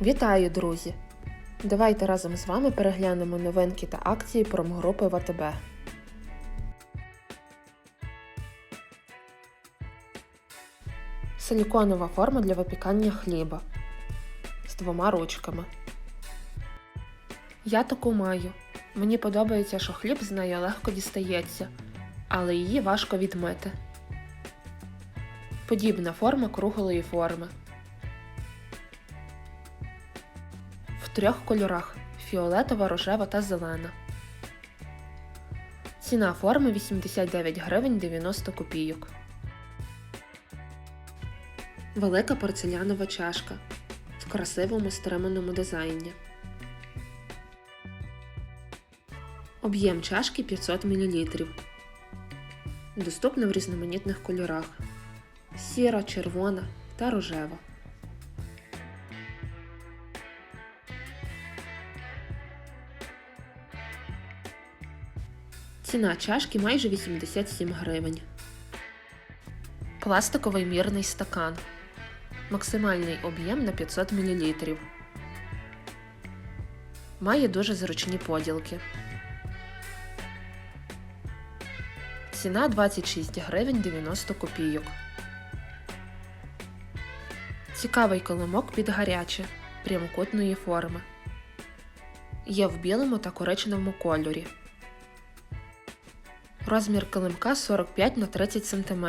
Вітаю, друзі! Давайте разом з вами переглянемо новинки та акції промгрупи ВТБ. Силіконова форма для випікання хліба з двома ручками. Я таку маю. Мені подобається, що хліб з нею легко дістається, але її важко відмити. Подібна форма круглої форми. Трьох кольорах фіолетова, рожева та зелена. Ціна форми 89 гривень 90 копійок. Велика порцелянова чашка в красивому стриманому дизайні. Об'єм чашки 500 мл. Доступна в різноманітних кольорах: сіра, червона та рожева. Ціна чашки майже 87 гривень. Пластиковий мірний стакан. Максимальний об'єм на 500 мл. Має дуже зручні поділки. Ціна 26 гривень 90 копійок. Цікавий коломок під гаряче прямокутної форми. Є в білому та коричневому кольорі. Розмір килимка 45 на 30 см.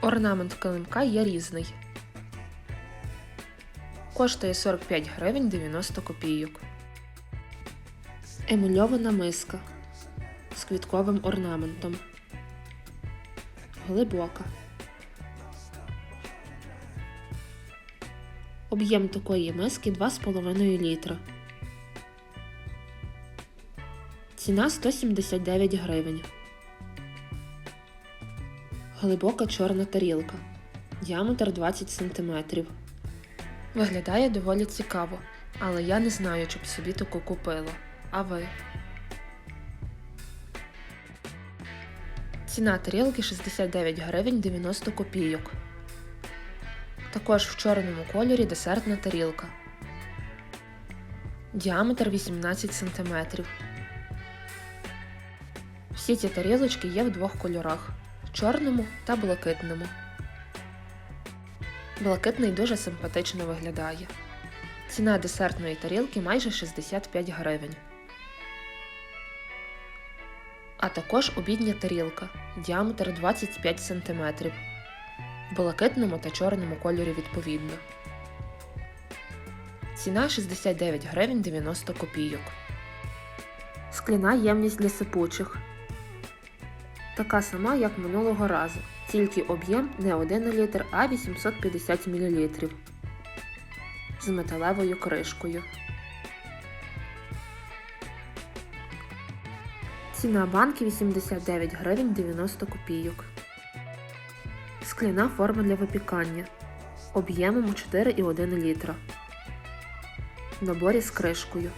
Орнамент килимка є різний. Коштує 45 гривень 90 копійок. Емульована миска з квітковим орнаментом. Глибока. Об'єм такої миски 2,5 літра. Ціна 179 гривень. Глибока чорна тарілка. Діаметр 20 см. Виглядає доволі цікаво, але я не знаю, чи б собі таку купила. А ви? Ціна тарілки 69 гривень 90 копійок. Також в чорному кольорі десертна тарілка. Діаметр 18 см. Всі ці тарілочки є в двох кольорах чорному та блакитному. Блакитний дуже симпатично виглядає. Ціна десертної тарілки майже 65 гривень. А також обідня тарілка діаметр 25 см. Блакитному та чорному кольорі відповідно. Ціна 69 гривень 90 копійок. Скляна ємність для сипучих. Така сама, як минулого разу, тільки об'єм не 1 літр, а 850 мл. З металевою кришкою. Ціна банки 89 гривень 90 копійок. Скляна форма для випікання. Об'ємом 4,1 літра. В наборі з кришкою.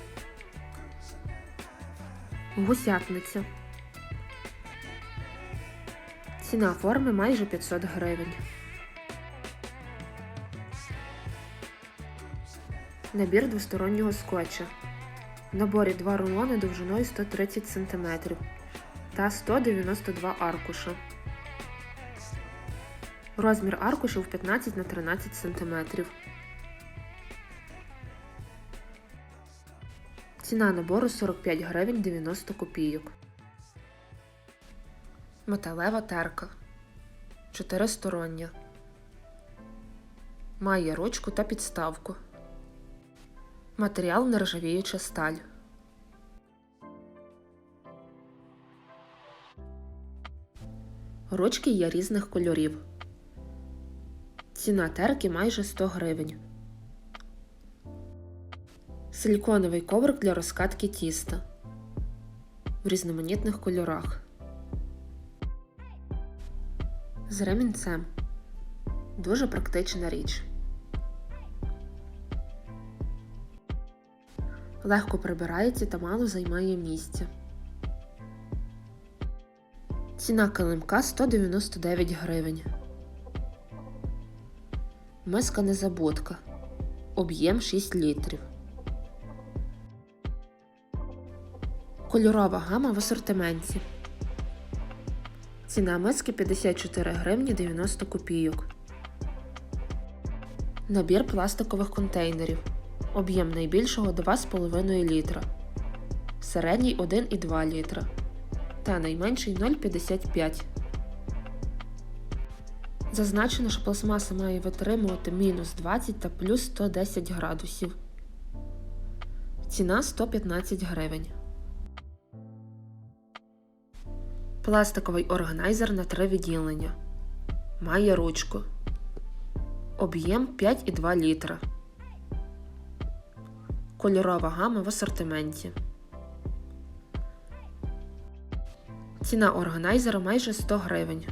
Гусятниця. Ціна форми майже 500 гривень. Набір двостороннього скотча. В наборі два рулони довжиною 130 см та 192 аркуша. Розмір аркушів 15 на 13 см. Ціна набору 45 гривень 90 копійок. Металева терка. Чотиристороння. Має ручку та підставку. Матеріал нержавіюча сталь. Ручки є різних кольорів. Ціна терки майже 100 гривень. Силіконовий коврик для розкатки тіста в різноманітних кольорах. З ремінцем. Дуже практична річ. Легко прибирається та мало займає місця. Ціна килимка 199 гривень. Миска незабудка. Об'єм 6 літрів. Кольорова гама в асортименті. Ціна миски 54 гривні 90 копійок. Набір пластикових контейнерів. Об'єм найбільшого 2,5 літра. Середній 1,2 літра. Та найменший 0,55. Зазначено, що пластмаса має витримувати мінус 20 та плюс 110 градусів. Ціна 115 гривень. Пластиковий органайзер на три відділення. Має ручку. Об'єм 5,2 літра. Кольорова гама в асортименті. Ціна органайзера майже 100 гривень.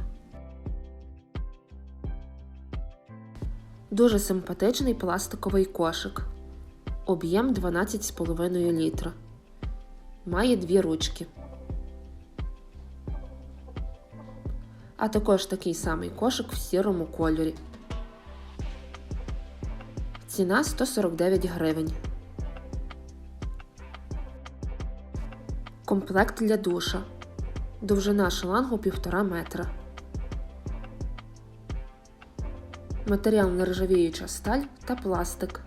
Дуже симпатичний пластиковий кошик. Об'єм 12,5 літра. Має дві ручки. А також такий самий кошик в сірому кольорі. Ціна 149 гривень. Комплект для душа. Довжина шлангу 1,5 метра. Матеріал нержавіюча сталь та пластик.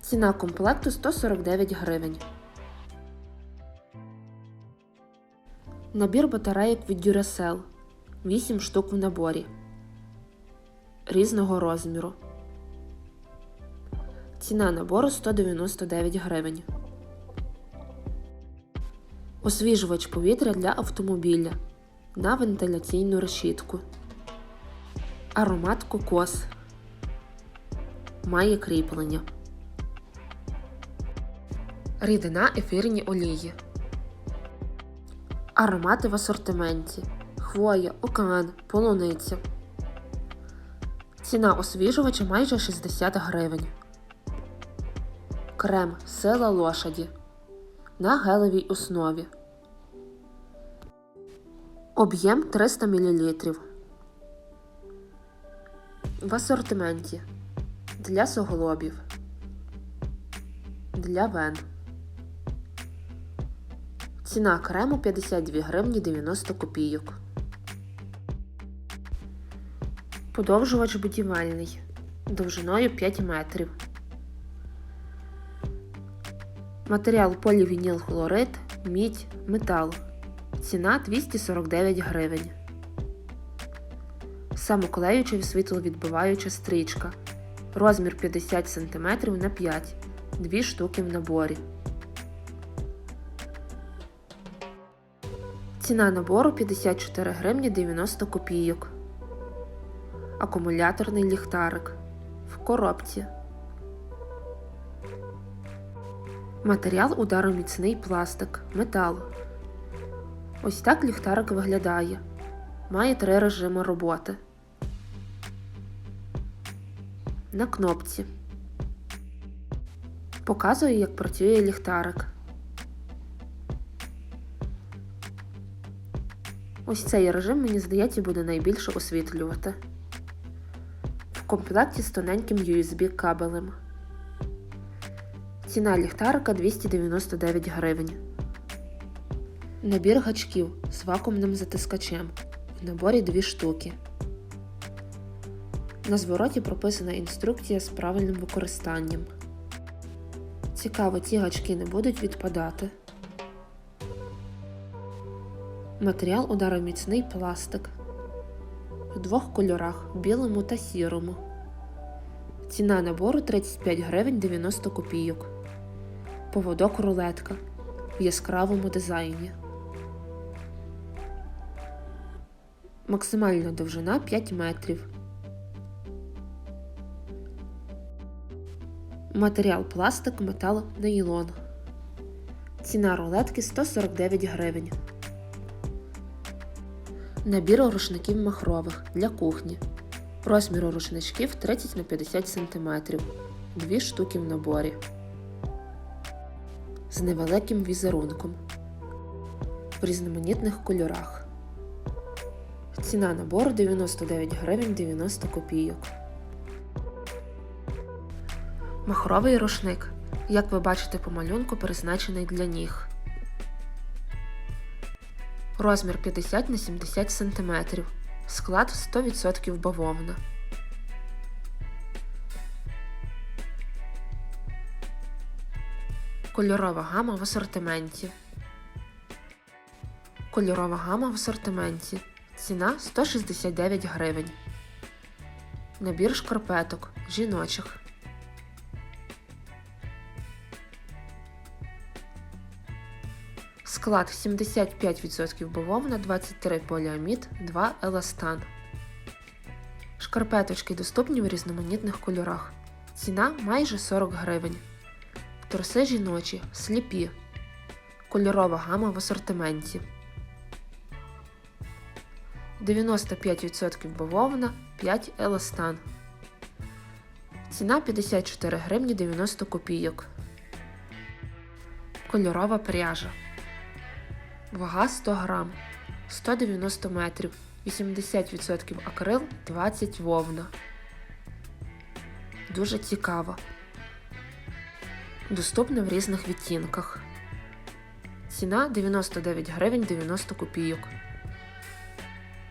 Ціна комплекту 149 гривень. Набір батарейок від Duracell 8 штук в наборі. Різного розміру. Ціна набору 199 гривень. Освіжувач повітря для автомобіля на вентиляційну решітку. Аромат кокос. Має кріплення. Рідина ефірні олії. Аромати в асортименті. Хвоя, океан, полуниця. Ціна освіжувача майже 60 гривень. Крем сила лошаді. На гелевій основі. Об'єм 300 мл. В асортименті для суглобів, для вен. Ціна крему 52 гривні 90 копійок. Подовжувач будівельний довжиною 5 метрів. Матеріал полівініл хлорид, мідь, метал. Ціна 249 гривень. Самоклеюча світловідбиваюча стрічка. Розмір 50 см на 5 2 штуки в наборі. Ціна набору 54 гривні 90 копійок. Акумуляторний ліхтарик. В коробці. Матеріал удароміцний пластик. Метал. Ось так ліхтарик виглядає. Має три режими роботи. На кнопці. Показую, як працює ліхтарик. Ось цей режим, мені здається, буде найбільше освітлювати. В комплекті з тоненьким USB кабелем. Ціна ліхтарика 299 гривень. Набір гачків з вакуумним затискачем. В наборі дві штуки. На звороті прописана інструкція з правильним використанням. Цікаво, ці гачки не будуть відпадати. Матеріал удароміцний пластик. В двох кольорах білому та сірому. Ціна набору 35 гривень 90 копійок. Поводок рулетка в яскравому дизайні. Максимальна довжина 5 метрів. Матеріал пластик, метал, нейлон. Ціна рулетки 149 гривень. Набір рушників махрових для кухні. Розміру рушничків 30 на 50 см. Дві штуки в наборі. З невеликим візерунком. В різноманітних кольорах. Ціна набору 99 гривень 90 копійок. Махровий рушник. Як ви бачите по малюнку, призначений для ніг. Розмір 50 на 70 см. Склад 100% бавовна. Кольорова гама в асортименті. Кольорова гама в асортименті. Ціна 169 гривень. Набір шкарпеток жіночих. Склад 75% бавовна, 23 поліамід, 2 еластан. Шкарпеточки доступні в різноманітних кольорах. Ціна майже 40 гривень. Труси жіночі, сліпі. Кольорова гама в асортименті. 95% бавовна, 5 еластан. Ціна 54 гривні 90 копійок. Кольорова пряжа. Вага 100 грам. 190 метрів. 80% акрил, 20 вовна. Дуже цікаво. Доступна в різних відтінках. Ціна 99 гривень 90 копійок.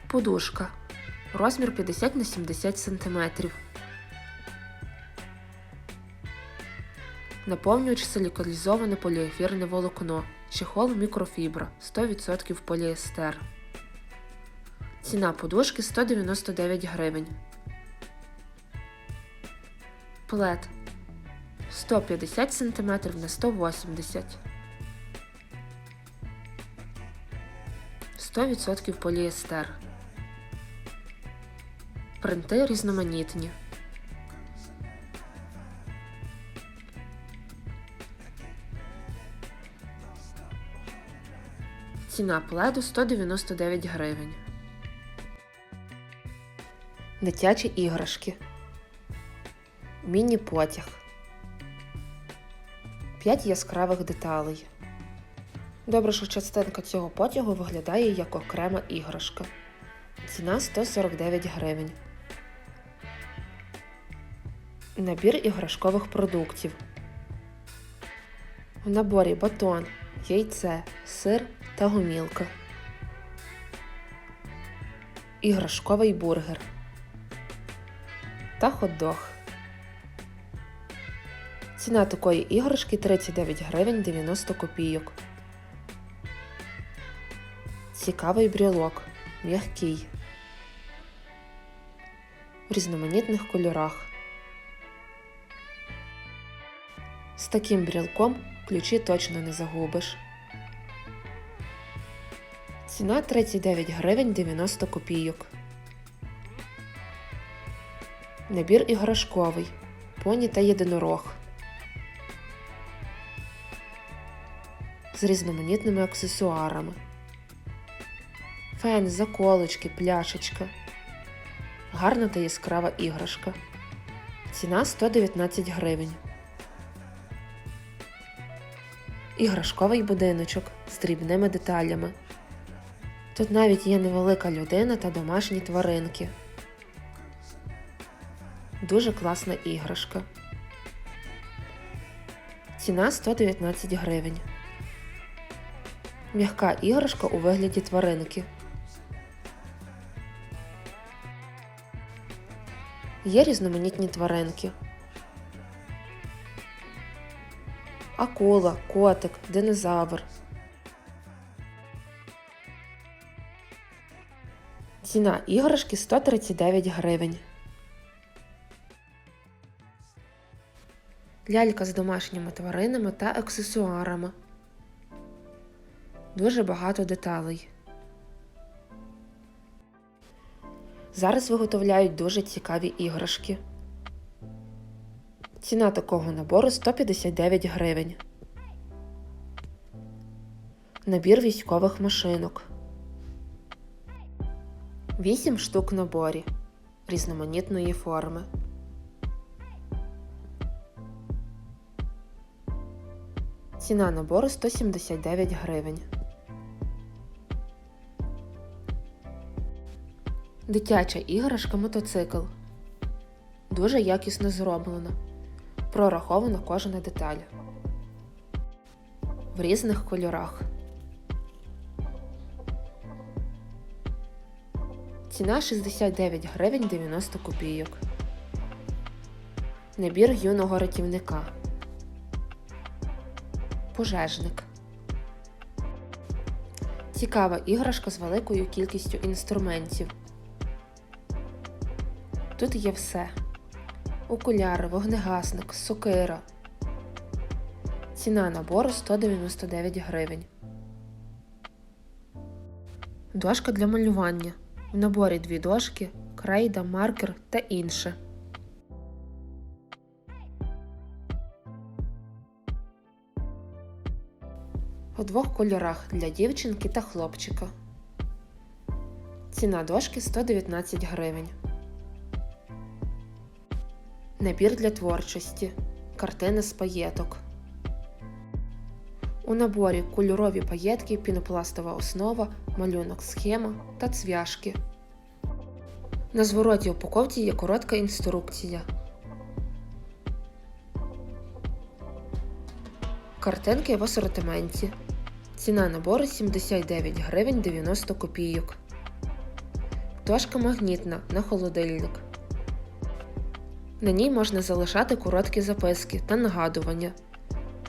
Подушка. Розмір 50 на 70 см. Наповнювач силікалізоване поліефірне волокно. Чехол мікрофібра 100% поліестер. Ціна подушки 199 гривень. Плед 150 см на 180 100% поліестер. Принти різноманітні. Ціна пледу 199 гривень. Дитячі іграшки. Міні-потяг. 5 яскравих деталей. Добре, що частинка цього потягу виглядає як окрема іграшка. Ціна 149 гривень. Набір іграшкових продуктів. В наборі батон, яйце, сир та гумілка. Іграшковий бургер та хот-дог. Ціна такої іграшки 39 гривень 90 копійок. Цікавий брілок. М'який. В різноманітних кольорах. З таким брілком ключі точно не загубиш. Ціна 39 гривень 90 копійок. Набір іграшковий. Поні та єдинорог. З різноманітними аксесуарами. Фен, заколочки, пляшечка. Гарна та яскрава іграшка. Ціна 119 гривень. Іграшковий будиночок з дрібними деталями. Тут навіть є невелика людина та домашні тваринки. Дуже класна іграшка. Ціна 119 гривень. М'яка іграшка у вигляді тваринки. Є різноманітні тваринки. Акула, котик, динозавр. Ціна іграшки 139 гривень. Лялька з домашніми тваринами та аксесуарами. Дуже багато деталей. Зараз виготовляють дуже цікаві іграшки. Ціна такого набору 159 гривень. Набір військових машинок. 8 штук наборі різноманітної форми. Ціна набору 179 гривень. Дитяча іграшка мотоцикл. Дуже якісно зроблено. Прорахована кожна деталь. В різних кольорах. Ціна 69 гривень 90 копійок. Набір юного рятівника. Пожежник. Цікава іграшка з великою кількістю інструментів. Тут є все: окуляри, вогнегасник, сокира. Ціна набору 199 гривень. Дошка для малювання. В наборі дві дошки, крейда, маркер та інше. У двох кольорах для дівчинки та хлопчика. Ціна дошки 119 гривень. Набір для творчості. Картини з паєток. У наборі кольорові паєтки, пінопластова основа, малюнок схема та цвяшки. На звороті упаковці є коротка інструкція. Картинки в асортименті. Ціна набору 79 гривень 90 копійок. Дошка магнітна на холодильник. На ній можна залишати короткі записки та нагадування.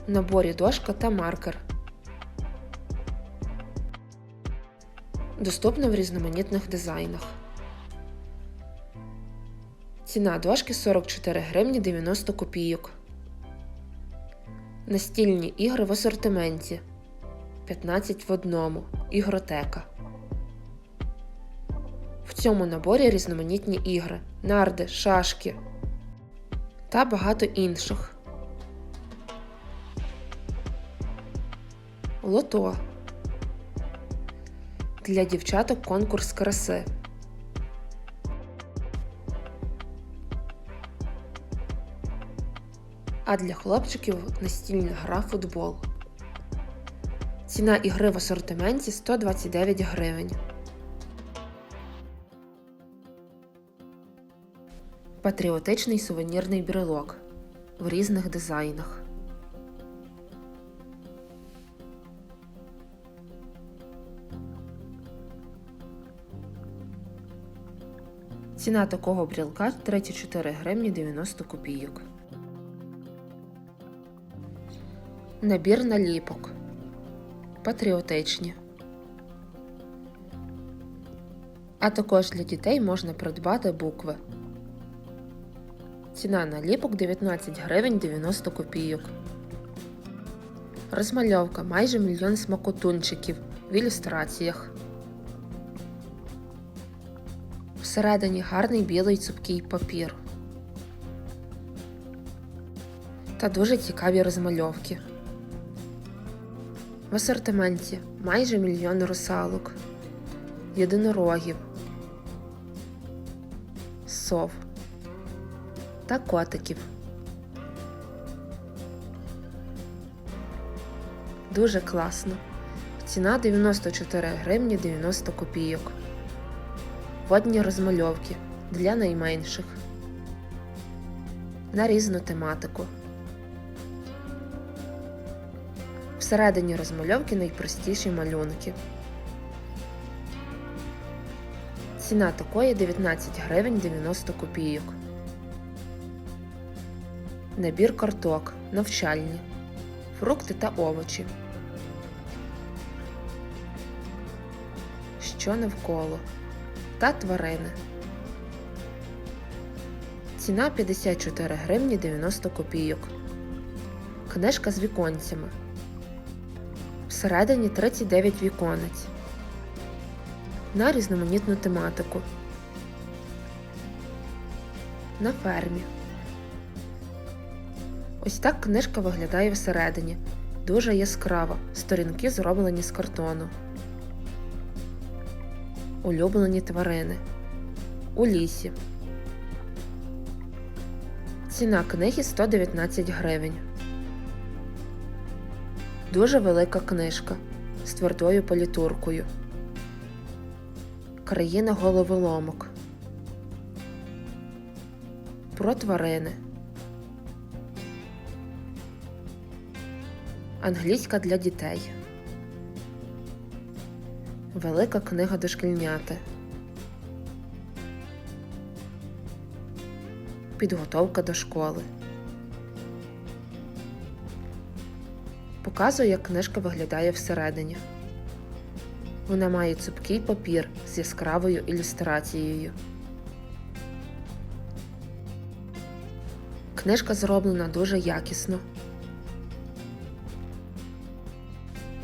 Наборі дошка та маркер. Доступна в різноманітних дизайнах. Ціна дошки 44 гривні 90 копійок. Настільні ігри в асортименті 15 в одному. Ігротека. В цьому наборі різноманітні ігри, нарди, шашки та багато інших. Лото. Для дівчаток конкурс краси. А для хлопчиків настільна гра футбол. Ціна ігри в асортименті 129 гривень. Патріотичний сувенірний брелок в різних дизайнах. Ціна такого брілка 34 гривні 90 копійок. Набір наліпок. Патріотичні. А також для дітей можна придбати букви. Ціна наліпок 19 гривень 90 копійок. Розмальовка майже мільйон смакотунчиків в ілюстраціях. Всередині гарний білий цупкий папір. Та дуже цікаві розмальовки. В асортименті майже мільйон русалок, єдинорогів, сов та котиків. Дуже класно. Ціна 94 гривні 90 копійок. Водні розмальовки для найменших. На різну тематику. Всередині розмальовки найпростіші малюнки. Ціна такої 19 гривень 90 копійок. Набір карток. Навчальні. Фрукти та овочі. Що навколо. Та тварини. Ціна 54 гривні 90 копійок. Книжка з віконцями. Всередині 39 віконець. На різноманітну тематику. На фермі. Ось так книжка виглядає всередині. Дуже яскрава. Сторінки зроблені з картону улюблені тварини у лісі. Ціна книги 119 гривень. Дуже велика книжка з твердою політуркою. Країна головоломок. Про тварини. Англійська для дітей. Велика книга дошкільняти. Підготовка до школи. Показую, як книжка виглядає всередині. Вона має цупкий папір з яскравою ілюстрацією. Книжка зроблена дуже якісно.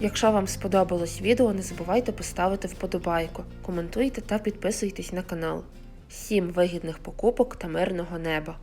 Якщо вам сподобалось відео, не забувайте поставити вподобайку, коментуйте та підписуйтесь на канал. Всім вигідних покупок та мирного неба!